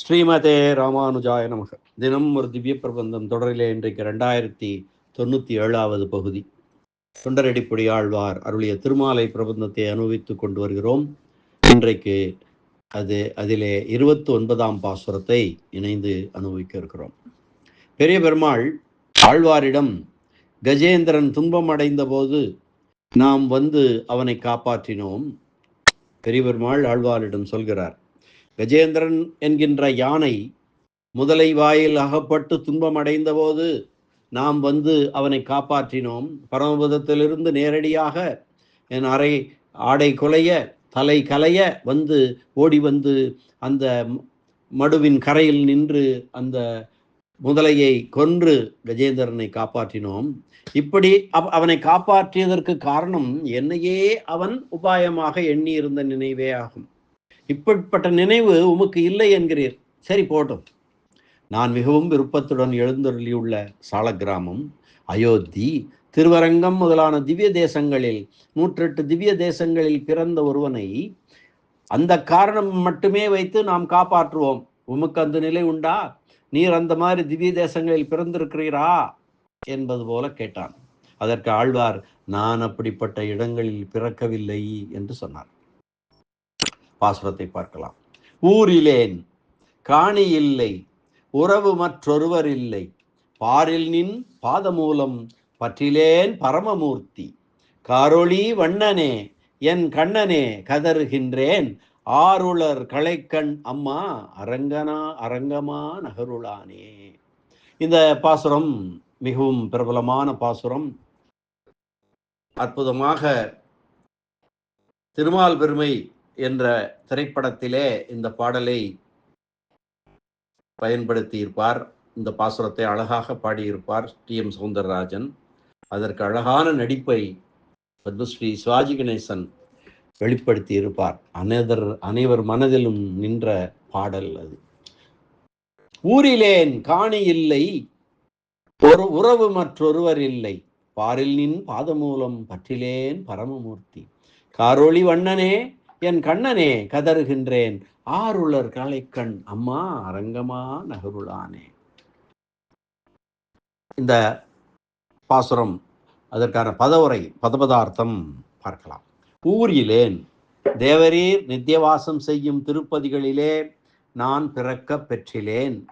ஸ்ரீமதே ராமானுஜாய நமக. தினம் ஒரு திவ்ய பிரபந்தம் தொடரிலே இன்றைக்கு ரெண்டாயிரத்தி தொண்ணூற்றி ஏழாவது பகுதி. தொண்டரடிப்பொடி ஆழ்வார் அருளிய திருமாலை பிரபந்தத்தை அனுபவித்துக் கொண்டு வருகிறோம். இன்றைக்கு அது அதிலே இருபத்தி ஒன்பதாம் பாசுரத்தை இணைந்து அனுபவிக்க இருக்கிறோம். பெரிய பெருமாள் ஆழ்வாரிடம் கஜேந்திரன் துன்பம் அடைந்த போது நாம் வந்து அவனை காப்பாற்றினோம். பெரிய பெருமாள் ஆழ்வாரிடம் சொல்கிறார் கஜேந்திரன் என்கின்ற யானை முதலை வாயில் அகப்பட்டு துன்பம் அடைந்த போது நாம் வந்து அவனை காப்பாற்றினோம். பரமபதத்திலிருந்து நேரடியாக என் அறை ஆடை குலைய தலை கலைய வந்து ஓடி வந்து அந்த மடுவின் கரையில் நின்று அந்த முதலையை கொன்று கஜேந்திரனை காப்பாற்றினோம். இப்படி அவ அவனை காப்பாற்றியதற்கு காரணம் என்னையே அவன் உபாயமாக எண்ணியிருந்த நினைவே ஆகும். இப்படிப்பட்ட நினைவு உமக்கு இல்லை என்கிறீர். சரி போட்டும். நான் மிகவும் விருப்பத்துடன் எழுந்தருளியுள்ள சாலக்கிராமம் அயோத்தி திருவரங்கம் முதலான திவ்ய தேசங்களில் நூற்றெட்டு திவ்ய தேசங்களில் பிறந்த ஒருவனை அந்த காரணம் மட்டுமே வைத்து நாம் காப்பாற்றுவோம். உமக்கு அந்த நிலை உண்டா? நீர் அந்த மாதிரி திவ்ய தேசங்களில் பிறந்திருக்கிறீரா? என்பது போல கேட்டான். அதற்கு ஆழ்வார் நான் அப்படிப்பட்ட இடங்களில் பிறக்கவில்லை என்று சொன்னார். பாசுரத்தை பார்க்கலாம். ஊரிலேன் காணி இல்லை உறவு மற்றொருவர் இல்லை. பாரில் நின் பாதமூலம் பற்றிலேன் பரமமூர்த்தி. காரொளி வண்ணனே என் கண்ணனே கதறுகின்றேன். ஆருளர் களைக்கண் அம்மா அரங்கனா அரங்கமா நகருளானே. இந்த பாசுரம் மிகவும் பிரபலமான பாசுரம். அற்புதமாக திருமால் பெருமை என்ற திரைப்படத்திலே இந்த பாடலை பயன்படுத்தியிருப்பார். இந்த பாசுரத்தை அழகாக பாடியிருப்பார் டி எம் சவுந்தரராஜன். அதற்கு அழகான நடிப்பை பத்மஸ்ரீ சிவாஜி கணேசன் வெளிப்படுத்தி இருப்பார் அனைவர் அனைவர் மனதிலும் நின்ற பாடல் அது. ஊரிலேன் காணி இல்லை ஒரு உறவு மற்றொருவர் இல்லை. பாரில் நின் பாதமூலம் பற்றிலேன் பரமமூர்த்தி. காரொளி வண்ணனே என் கண்ணனே கதறுகின்றேன். ஆருளர் கலைக்கண் அம்மா அரங்கமா நகருளானே. இந்த பாசுரம் அதற்கான பதவுரை பதபதார்த்தம் பார்க்கலாம். ஊரிலேன் தேவரீர் நித்தியவாசம் செய்யும் திருப்பதிகளிலே நான் பிறக்க பெற்றிலேன்.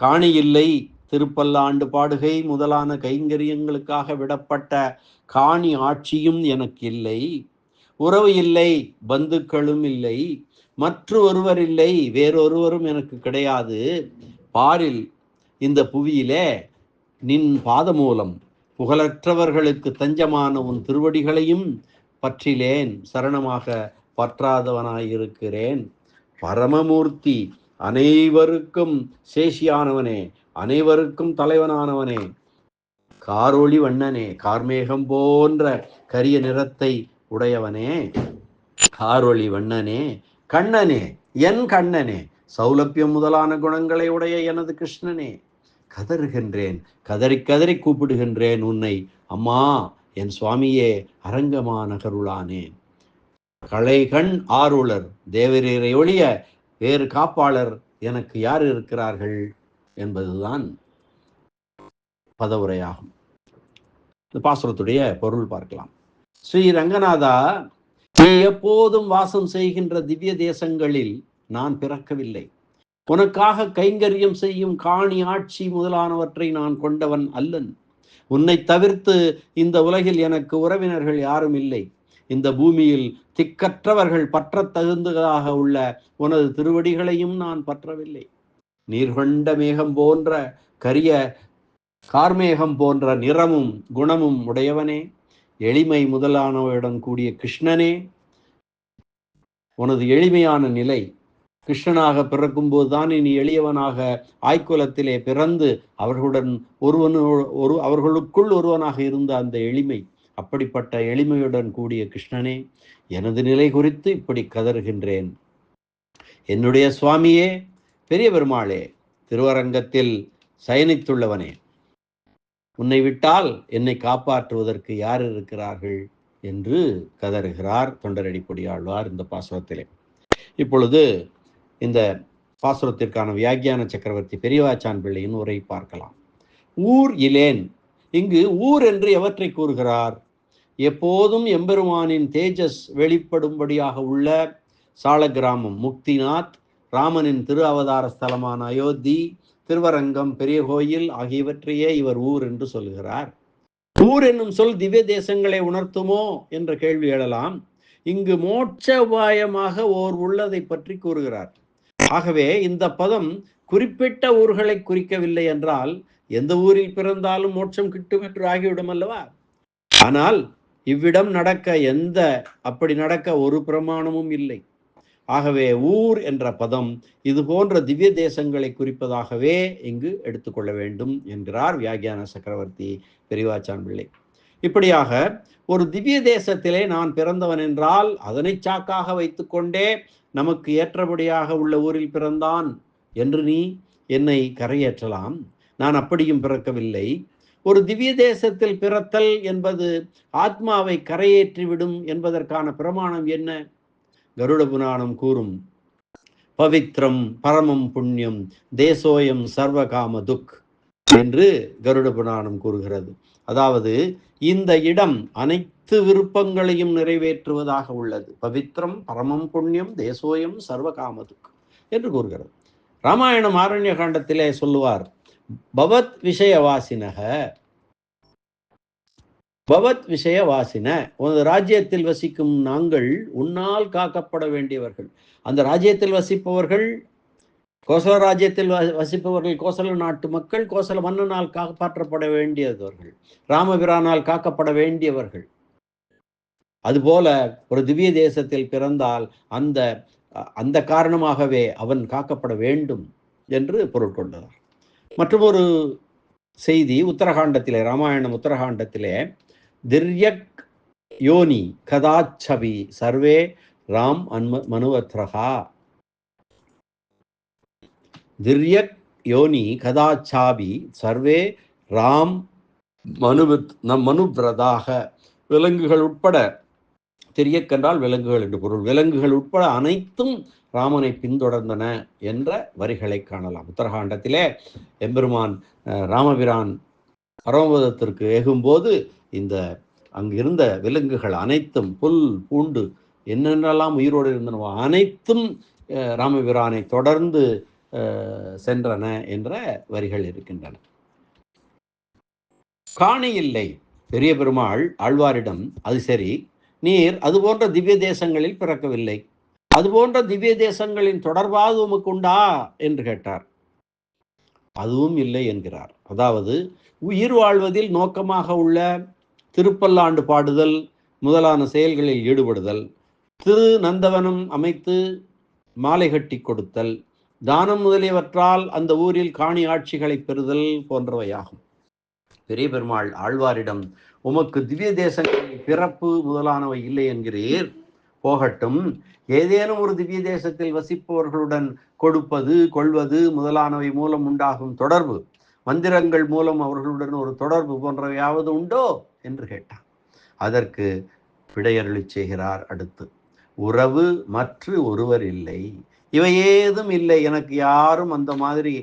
காணியில்லை திருப்பல்லாண்டு பாடுகை முதலான கைங்கரியங்களுக்காக விடப்பட்ட காணி ஆட்சியும் எனக்கு இல்லை. உறவு இல்லை பந்துக்களும் இல்லை மற்ற ஒருவர் இல்லை வேறொருவரும் எனக்கு கிடையாது. பாரில் இந்த புவியிலே நின் பாதமூலம் புகழற்றவர்களுக்கு தஞ்சமான உன் திருவடிகளையும் பற்றிலேன் சரணமாக பற்றாதவனாயிருக்கிறேன். பரமமூர்த்தி அனைவருக்கும் சேஷியானவனே அனைவருக்கும் தலைவனானவனே. காரொளி வண்ணனே கார்மேகம் போன்ற கரிய நிறத்தை உடையவனே காரொளி வண்ணனே கண்ணனே என் கண்ணனே சௌலபியம் முதலான குணங்களை உடைய எனது கிருஷ்ணனே கதறுகின்றேன் கதறி கதறி கூப்பிடுகின்றேன் உன்னை. அம்மா என் சுவாமியே அரங்கமா நகருளானே களைகண் ஆருளர் தேவரீரை ஒழிய வேறு காப்பாளர் எனக்கு யார் இருக்கிறார்கள் என்பதுதான் பதவுரையாகும். இந்த பாசுரத்துடைய பொருள் பார்க்கலாம். ஸ்ரீ ரங்கநாதா நீ எப்போதும் வாசம் செய்கின்ற திவ்ய தேசங்களில் நான் பிறக்கவில்லை. உனக்காக கைங்கரியம் செய்யும் காணி ஆட்சி முதலானவற்றை நான் கொண்டவன் அல்லன். உன்னை தவிர்த்து இந்த உலகில் எனக்கு உறவினர்கள் யாரும் இல்லை. இந்த பூமியில் திக்கற்றவர்கள் பற்ற தகுந்ததாக உள்ள உனது திருவடிகளையும் நான் பற்றவில்லை. நீர்கொண்ட மேகம் போன்ற கரிய கார்மேகம் போன்ற நிறமும் குணமும் உடையவனே. எளிமை முதலானவரிடம் கூடிய கிருஷ்ணனே உனது எளிமையான நிலை கிருஷ்ணனாக பிறக்கும்போது தான் இனி எளியவனாக ஆய்குலத்திலே பிறந்து அவர்களுடன் ஒருவனு ஒரு அவர்களுக்குள் ஒருவனாக இருந்த அந்த எளிமை அப்படிப்பட்ட எளிமையுடன் கூடிய கிருஷ்ணனே எனது நிலை குறித்து இப்படி கதறுகின்றேன். என்னுடைய சுவாமியே பெரிய பெருமாளே திருவரங்கத்தில் சயனித்துள்ளவனே. உன்னை விட்டால் என்னை காப்பாற்றுவதற்கு யார் இருக்கிறார்கள்? என்று கதறுகிறார் தொண்டரடி பொடியாழ்வார் இந்த பாசுரத்திலே. இப்பொழுது இந்த பாசுரத்திற்கான வியாக்கியான சக்கரவர்த்தி பெரியவாச்சான் பிள்ளையின் உரை பார்க்கலாம். ஊர் இலேன் இங்கு ஊர் என்று எவற்றை கூறுகிறார்? எப்போதும் எம்பெருமானின் தேஜஸ் வெளிப்படும்படியாக உள்ள சாலகிராமம் முக்திநாத் ராமனின் திரு அவதார ஸ்தலமான அயோத்தி திருவரங்கம் பெரிய கோயில் ஆகியவற்றையே இவர் ஊர் என்று சொல்கிறார். ஊர் என்னும் சொல் திவ்ய தேசங்களை உணர்த்துமோ என்ற கேள்வி எழலாம். இங்கு மோட்ச உபாயமாக ஓர் உள்ளதை பற்றி கூறுகிறார். ஆகவே இந்த பதம் குறிப்பிட்ட ஊர்களை குறிக்கவில்லை என்றால் எந்த ஊரில் பிறந்தாலும் மோட்சம் கிட்டும் என்று ஆகிவிடும் அல்லவா? ஆனால் இவ்விடம் நடக்க எந்த அப்படி நடக்க ஒரு பிரமாணமும் இல்லை. ஆகவே ஊர் என்ற பதம் இது போன்ற திவ்ய தேசங்களை குறிப்பதாகவே இங்கு எடுத்துக்கொள்ள வேண்டும் என்கிறார் வியாகியான சக்கரவர்த்தி பெரிவாச்சான் பிள்ளை. இப்படியாக ஒரு திவ்ய தேசத்திலே நான் பிறந்தவன் என்றால் அதனை சாக்காக வைத்துக்கொண்டே நமக்கு ஏற்றபடியாக உள்ள ஊரில் பிறந்தான் என்று நீ என்னை கரையேற்றலாம். நான் அப்படியும் பிறக்கவில்லை. ஒரு திவ்ய தேசத்தில் பிறத்தல் என்பது ஆத்மாவை கரையேற்றிவிடும் என்பதற்கான பிரமாணம் என்ன? கருட புராணம் கூறும் பவித்ரம் பரமம் புண்ணியம் தேசோயம் சர்வகாம துக் என்று கருட புராணம் கூறுகிறது. அதாவது இந்த இடம் அனைத்து விருப்பங்களையும் நிறைவேற்றுவதாக உள்ளது. பவித்ரம் பரமம் புண்ணியம் தேசோயம் சர்வகாமதுக் என்று கூறுகிறது. ராமாயணம் ஆரண்ய காண்டத்திலே சொல்லுவார் பவத் விஷயவாசினக பவத் விஷய வாசின. உனது ராஜ்யத்தில் வசிக்கும் நாங்கள் உன்னால் காக்கப்பட வேண்டியவர்கள். அந்த ராஜ்யத்தில் வசிப்பவர்கள் கோசல ராஜ்யத்தில் வசிப்பவர்கள் கோசல நாட்டு மக்கள் கோசல மன்னனால் காப்பாற்றப்பட வேண்டியவர்கள். ராமபிரானால் காக்கப்பட வேண்டியவர்கள். அதுபோல ஒரு திவ்ய தேசத்தில் பிறந்தால் அந்த அந்த காரணமாகவே அவன் காக்கப்பட வேண்டும் என்று பொருள் கொண்டனர் மற்றும் ஒரு செய்தி உத்தரகாண்டத்திலே ராமாயணம் உத்தரகாண்டத்திலே திர்யக் யோனி கதாச்சபி சர்வே ராம் அன்ம மனுவத்ரகா திர்யக் யோனி கதாச்சாபி சர்வே ராம் மனுவித் நம் மனுபிரதாக விலங்குகள் உட்பட தெரியக்கென்றால் விலங்குகள் என்று பொருள். விலங்குகள் உட்பட அனைத்தும் ராமனை பின்தொடர்ந்தன என்ற வரிகளை காணலாம். உத்தரகாண்டத்திலே எம்பெருமான் ராமபிரான் பரமபதத்திற்கு ஏகும்போது இந்த அங்கிருந்த விலங்குகள் அனைத்தும் புல் பூண்டு என்னென்னலாம் உயிரோடு இருந்தனவோ அனைத்தும் ராமபிரானை தொடர்ந்து சென்றன என்ற வரிகள் இருக்கின்றன. காணி இல்லை. பெரிய பெருமாள் ஆழ்வாரிடம் அது சரி நீர் அது போன்ற திவ்ய தேசங்களில் பிறக்கவில்லை. அது போன்ற திவ்ய தேசங்களின் தொடர்பாக உமக்கு உண்டா? என்று கேட்டார். அதுவும் இல்லை என்கிறார். அதாவது உயிர் வாழ்வதில் நோக்கமாக உள்ள திருப்பல்லாண்டு பாடுதல் முதலான செயல்களில் ஈடுபடுதல் திரு நந்தவனம் அமைத்து மாலை கட்டி கொடுத்தல் தானம் முதலியவற்றால் அந்த ஊரில் காணி ஆட்சிகளை பெறுதல் போன்றவையாகும். பெரிய பெருமாள் ஆழ்வாரிடம் உமக்கு திவ்ய தேசங்களில் பிறப்பு முதலானவை இல்லை என்கிறீர். போகட்டும் ஏதேனும் ஒரு திவ்ய தேசத்தில் வசிப்பவர்களுடன் கொடுப்பது கொள்வது முதலானவை மூலம் உண்டாகும் தொடர்பு மந்திரங்கள் மூலம் அவர்களுடன் ஒரு தொடர்பு போன்றவையாவது உண்டோ? என்று கேட்டான். அதற்கு விடையருளி செய்கிறார் அடுத்து உறவு மற்ற ஒருவர் இல்லை. இவை ஏதும் இல்லை. எனக்கு யாரும் அந்த மாதிரி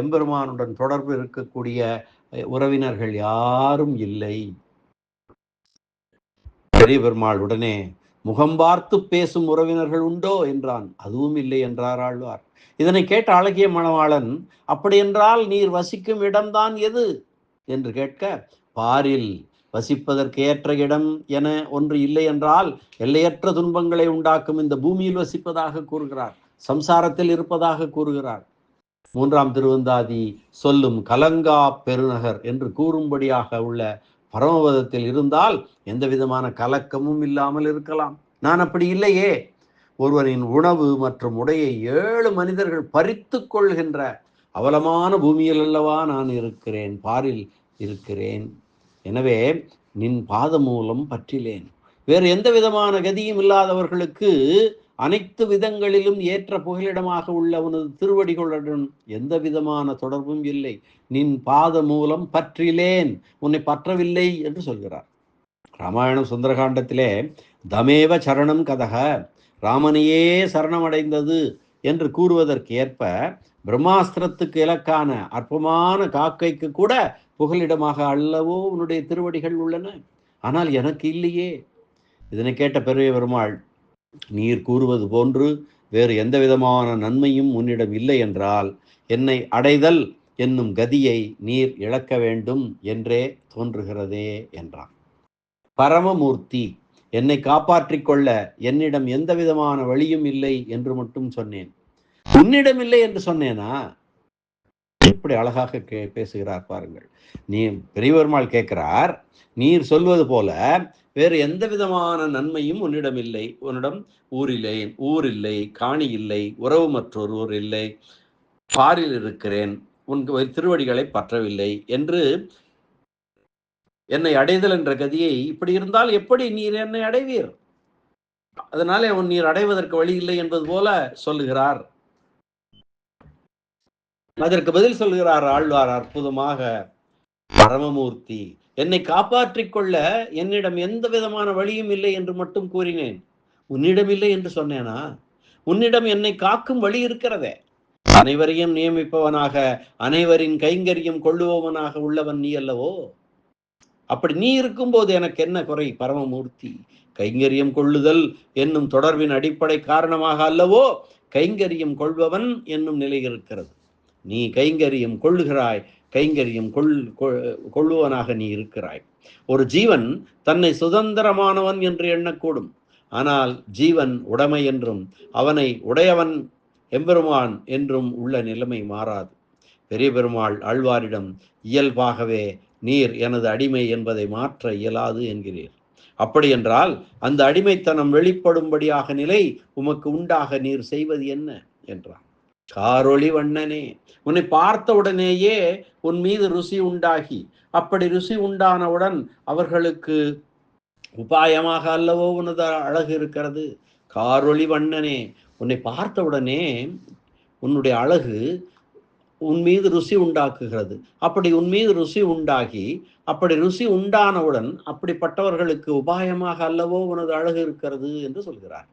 எம்பெருமானுடன் தொடர்பு இருக்கக்கூடிய உறவினர்கள் யாரும் இல்லை. பெரிய பெருமாள் உடனே முகம் பார்த்து பேசும் உறவினர்கள் உண்டோ? என்றான். அதுவும் இல்லை என்றார் ஆழ்வார். இதனை கேட்ட அழகிய மணவாளன் அப்படியென்றால் நீர் வசிக்கும் இடம்தான் எது? என்று கேட்க பாரில் வசிப்பதற்கு ஏற்ற இடம் என ஒன்று இல்லை என்றால் எல்லையற்ற துன்பங்களை உண்டாக்கும் இந்த பூமியில் வசிப்பதாக கூறுகிறார் சம்சாரத்தில் இருப்பதாக கூறுகிறார். மூன்றாம் திருவந்தாதி சொல்லும் கலங்கா பெருநகர் என்று கூறும்படியாக உள்ள பரமபதத்தில் இருந்தால் எந்த விதமான கலக்கமும் இல்லாமல் இருக்கலாம். நான் அப்படி இல்லையே. ஒருவனின் உணவு மற்றும் உடையை ஏழு மனிதர்கள் பறித்து கொள்கின்ற அவலமான பூமியில் அல்லவா நான் இருக்கிறேன் பாரில் இருக்கிறேன். எனவே நின் பாதம் மூலம் பற்றிலேன். வேறு எந்த விதமான கதியும் இல்லாதவர்களுக்கு அனைத்து விதங்களிலும் ஏற்ற புகலிடமாக உள்ள உனது திருவடிகளுடன் எந்த விதமான தொடர்பும் இல்லை. நின் பாத மூலம் பற்றிலேன். உன்னை பற்றவில்லை என்று சொல்கிறார். ராமாயணம் சுந்தரகாண்டத்திலே தமேவ சரணம் கதக ராமனையே சரணமடைந்தது என்று கூறுவதற்கு ஏற்ப பிரம்மாஸ்திரத்துக்கு இலக்கான அற்பமான காக்கைக்கு கூட புகலிடமாக அல்லவோ உன்னுடைய திருவடிகள் உள்ளன? ஆனால் எனக்கு இல்லையே. இதனை கேட்ட பெரிய பெருமாள் நீர் கூறுவது போன்று வேறு எந்த விதமான நன்மையும் உன்னிடம் இல்லை என்றால் என்னை அடைதல் என்னும் கதியை நீர் இழக்க வேண்டும் என்றே தோன்றுகிறதே என்றான். பரமமூர்த்தி என்னை காப்பாற்றிக் கொள்ள என்னிடம் எந்த விதமான வழியும் இல்லை என்று மட்டும் சொன்னேன். உன்னிடம் இல்லை என்று சொன்னேனா? எப்படி அழகாக கே பேசுகிறார் பாருங்கள். நீ பெரியவருமாள் கேட்கிறார் நீர் சொல்வது போல வேறு எந்த விதமான நன்மையும் உன்னிடம் இல்லை. உன்னிடம் ஊரில்லை ஊர் இல்லை காணி இல்லை உறவு மற்றொருவர் இல்லை. பாரில் இருக்கிறேன் உன் திருவடிகளை பற்றவில்லை என்று என்னை அடைதல் என்ற கதியை இப்படி இருந்தால் எப்படி நீர் என்னை அடைவீர்? அதனாலே உன் நீர் அடைவதற்கு வழி இல்லை என்பது போல சொல்லுகிறார். அதற்கு பதில் சொல்கிறார் ஆழ்வார் அற்புதமாக பரமமூர்த்தி என்னை காப்பாற்றிக் கொள்ள என்னிடம் எந்த விதமான வழியும் இல்லை என்று மட்டும் கூறினேன். உன்னிடம் இல்லை என்று சொன்னேனா? உன்னிடம் என்னை காக்கும் வழி இருக்கிறதே. அனைவரையும் நியமிப்பவனாக அனைவரின் கைங்கரியம் கொள்ளுபவனாக உள்ளவன் நீ அல்லவோ? அப்படி நீ இருக்கும்போது எனக்கு என்ன குறை பரமமூர்த்தி? கைங்கரியம் கொள்ளுதல் என்னும் தொடர்பின் அடிப்படை காரணமாக அல்லவோ? கைங்கரியம் கொள்பவன் என்னும் நிலை இருக்கிறது. நீ கைங்கரியம் கொள்ளுகிறாய் கைங்கரியம் கொள் கொள்ளுவனாக நீ இருக்கிறாய். ஒரு ஜீவன் தன்னை சுதந்திரமானவன் என்று எண்ணக்கூடும். ஆனால் ஜீவன் உடைமை என்றும் அவனை உடையவன் எம்பெருமான் என்றும் உள்ள நிலைமை மாறாது. பெரிய பெருமாள் ஆழ்வாரிடம் இயல்பாகவே நீர் எனது அடிமை என்பதை மாற்ற இயலாது என்கிறீர். அப்படியென்றால் அந்த அடிமைத்தனம் வெளிப்படும்படியாக நிலை உமக்கு உண்டாக நீர் செய்வது என்ன? என்றான். காரொளி வண்ணனே உன்னை பார்த்த உடனேயே உன் மீது ருசி உண்டாகி. அப்படி ருசி உண்டானவுடன் அவர்களுக்கு உபாயமாக அல்லவோ உனது அழகு இருக்கிறது. காரொளி வண்ணனே உன்னை பார்த்தவுடனே உன்னுடைய அழகு உன் மீது ருசி உண்டாக்குகிறது. அப்படி உன் மீது ருசி உண்டாகி அப்படி ருசி உண்டானவுடன் அப்படிப்பட்டவர்களுக்கு உபாயமாக அல்லவோ உனது அழகு இருக்கிறது என்று சொல்கிறார்.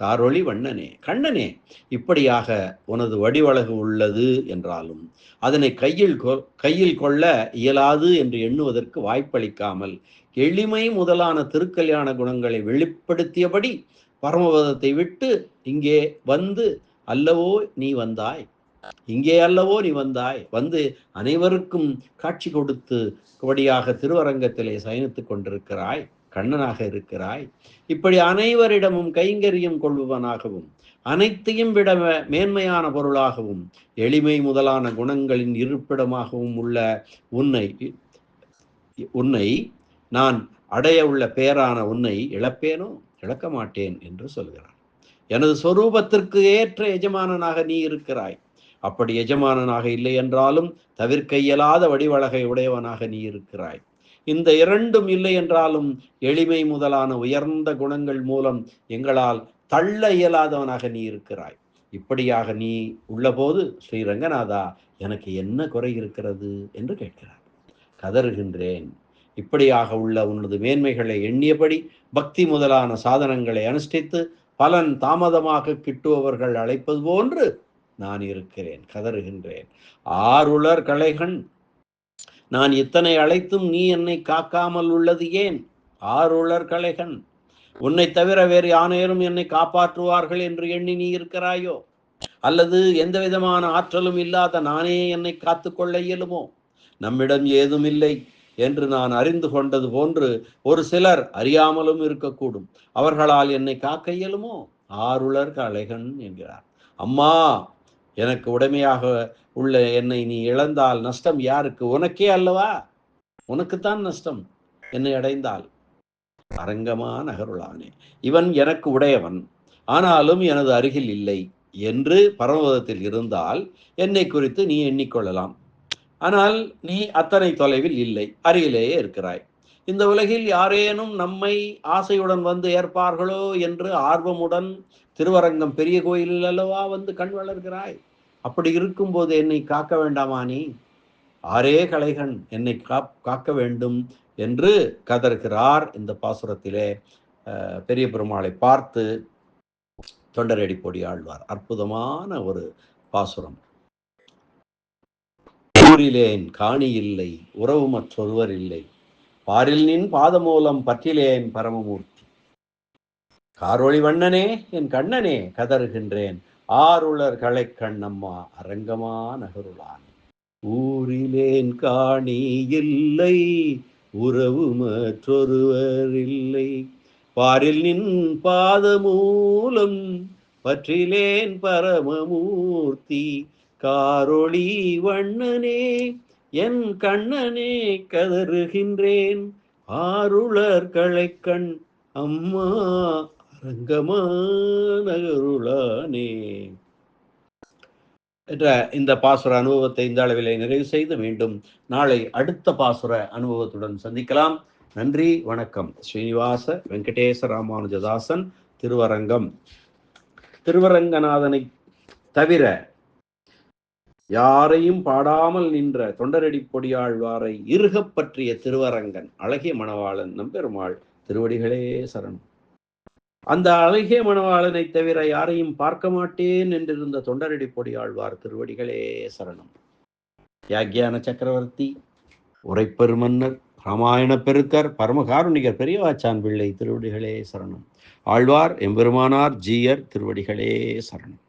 காரொளி வண்ணனே கண்ணனே இப்படியாக உனது வடிவழகு உள்ளது என்றாலும் அதனை கையில் கையில் கொள்ள இயலாது என்று எண்ணுவதற்கு வாய்ப்பளிக்காமல் எளிமை முதலான திருக்கல்யாண குணங்களை வெளிப்படுத்தியபடி பரமபதத்தை விட்டு இங்கே வந்து அல்லவோ நீ வந்தாய். இங்கே அல்லவோ நீ வந்தாய். வந்து அனைவருக்கும் காட்சி கொடுத்து வழியாக திருவரங்கத்திலே சயனித்துக் கொண்டிருக்கிறாய். கண்ணனாக இருக்கிறாய். இப்படி அனைவரிடமும் கைங்கரியம் கொள்பவனாகவும் அனைத்தையும் விட மேன்மையான பொருளாகவும் எளிமை முதலான குணங்களின் இருப்பிடமாகவும் உள்ள உன்னை உன்னை நான் அடைய உள்ள பேரான உன்னை இழப்பேனோ? இழக்க மாட்டேன் என்று சொல்கிறான். எனது சொரூபத்திற்கு ஏற்ற எஜமானனாக நீ இருக்கிறாய். அப்படி எஜமானனாக இல்லை என்றாலும் தவிர்க்க இயலாத வடிவழகை உடையவனாக நீ இருக்கிறாய். இந்த இரண்டும் இல்லை என்றாலும் எளிமை முதலான உயர்ந்த குணங்கள் மூலம் எங்களால் தள்ள இயலாதவனாக நீ இருக்கிறாய். இப்படியாக நீ உள்ளபோது ஸ்ரீ ரங்கநாதா எனக்கு என்ன குறை இருக்கிறது என்று கேட்கிறார். கதறுகின்றேன். இப்படியாக உள்ள உனது மேன்மைகளை எண்ணியபடி பக்தி முதலான சாதனங்களை அனுஷ்டித்து பலன் தாமதமாக கிட்டுபவர்கள் அழைப்பது போன்று நான் இருக்கிறேன். கதறுகின்றேன். ஆருளர் கலைகண் நான் இத்தனை அழைத்தும் நீ என்னை காக்காமல் உள்ளது ஏன்? ஆருளர் கலைகன் உன்னை தவிர வேறு யானேரும் என்னை காப்பாற்றுவார்கள் என்று எண்ணி நீ இருக்கிறாயோ? அல்லது எந்த விதமான ஆற்றலும் இல்லாத நானே என்னை காத்துக்கொள்ள இயலுமோ? நம்மிடம் ஏதும் இல்லை என்று நான் அறிந்து கொண்டது போன்று ஒரு சிலர் அறியாமலும் இருக்கக்கூடும். அவர்களால் என்னை காக்க இயலுமோ? ஆருளர் கலைகன் என்கிறார். அம்மா எனக்கு உடைமையாக உள்ள என்னை நீ இழந்தால் நஷ்டம் யாருக்கு? உனக்கே அல்லவா? உனக்குத்தான் நஷ்டம். என்னை அடைந்தால். அரங்கமா நகருளானே இவன் எனக்கு உடையவன். ஆனாலும் எனது அருகில் இல்லை என்று பரமபதத்தில் இருந்தால் என்னை குறித்து நீ எண்ணிக்கொள்ளலாம். ஆனால் நீ அத்தனை தொலைவில் இல்லை. அருகிலேயே இருக்கிறாய். இந்த உலகில் யாரேனும் நம்மை ஆசையுடன் வந்து ஏற்பார்களோ என்று ஆர்வமுடன் திருவரங்கம் பெரிய கோயிலில் அல்லவா வந்து கண் வளர்கிறாய்? அப்படி இருக்கும்போது என்னை காக்க வேண்டாமா நீ? ஆரே கலைகன் என்னை காக்க வேண்டும் என்று கதறுகிறார் இந்த பாசுரத்திலே பெரிய பெருமாளை பார்த்து தொண்டரடி பொடி ஆழ்வார். அற்புதமான ஒரு பாசுரம். ஊரிலேன் காணி இல்லை உறவு மற்றொருவர் இல்லை. பாரில் நின் பாதமூலம் பற்றிலேன் பரமமூர்த்தி. காரொளி வண்ணனே என் கண்ணனே கதறுகின்றேன். ஆருளர் களை கண்ணம்மா அரங்கமா நகருளான். ஊரிலேன் காணி இல்லை உறவு மற்றொருவர் இல்லை. பாரில் நின் பாதமூலம் பற்றிலேன் பரமமூர்த்தி. காரொளி வண்ணனே என் கண்ணனே கதறுகின்றேன். ஆருளர் களைக்கண் அம்மா அரங்கமா என்ற இந்த பாசுர அனுபவத்தை இந்த அளவிலே நிறைவு செய்து மீண்டும் நாளை அடுத்த பாசுர அனுபவத்துடன் சந்திக்கலாம். நன்றி வணக்கம். ஸ்ரீனிவாச வெங்கடேச ராமானுஜதாசன் திருவரங்கம். திருவரங்கநாதனை தவிர யாரையும் பாடாமல் நின்ற தொண்டரடி பொடியாழ்வாரை இருகப் பற்றிய திருவரங்கன் அழகிய மணவாளன் நம்பெருமாள் திருவடிகளே சரணம். அந்த அழகிய மணவாளனை தவிர யாரையும் பார்க்க மாட்டேன் என்றிருந்த தொண்டரடி பொடியாழ்வார் திருவடிகளே சரணம். யாக்யான சக்கரவர்த்தி உரைப்பெருமன்னர் ராமாயண பெருக்கர் பரமகாருணிகர் பெரியவாச்சான் பிள்ளை திருவடிகளே சரணம். ஆழ்வார் எம்பெருமானார் ஜீயர் திருவடிகளே சரணம்.